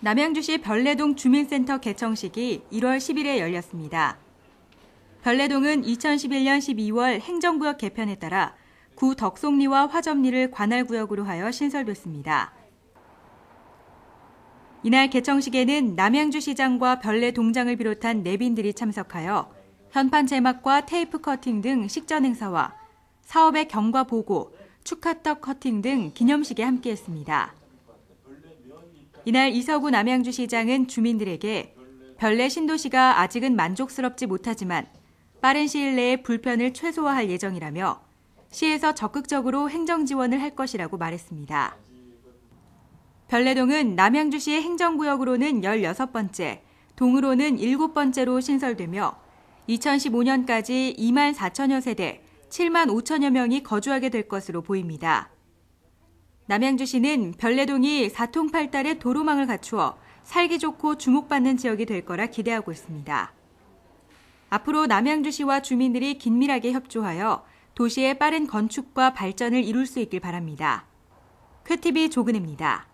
남양주시 별내동 주민센터 개청식이 1월 10일에 열렸습니다. 별내동은 2011년 12월 행정구역 개편에 따라 구 덕송리와 화점리를 관할구역으로 하여 신설됐습니다. 이날 개청식에는 남양주시장과 별내동장을 비롯한 내빈들이 참석하여 현판 제막과 테이프 커팅 등 식전 행사와 사업의 경과 보고, 축하떡 커팅 등 기념식에 함께했습니다. 이날 이서구 남양주시장은 주민들에게 별내 신도시가 아직은 만족스럽지 못하지만 빠른 시일 내에 불편을 최소화할 예정이라며 시에서 적극적으로 행정 지원을 할 것이라고 말했습니다. 별내동은 남양주시의 행정구역으로는 16번째, 동으로는 7번째로 신설되며 2015년까지 2만 4천여 세대, 7만 5천여 명이 거주하게 될 것으로 보입니다. 남양주시는 별내동이 사통팔달의 도로망을 갖추어 살기 좋고 주목받는 지역이 될 거라 기대하고 있습니다. 앞으로 남양주시와 주민들이 긴밀하게 협조하여 도시의 빠른 건축과 발전을 이룰 수 있길 바랍니다. 쾌TV 조근입니다.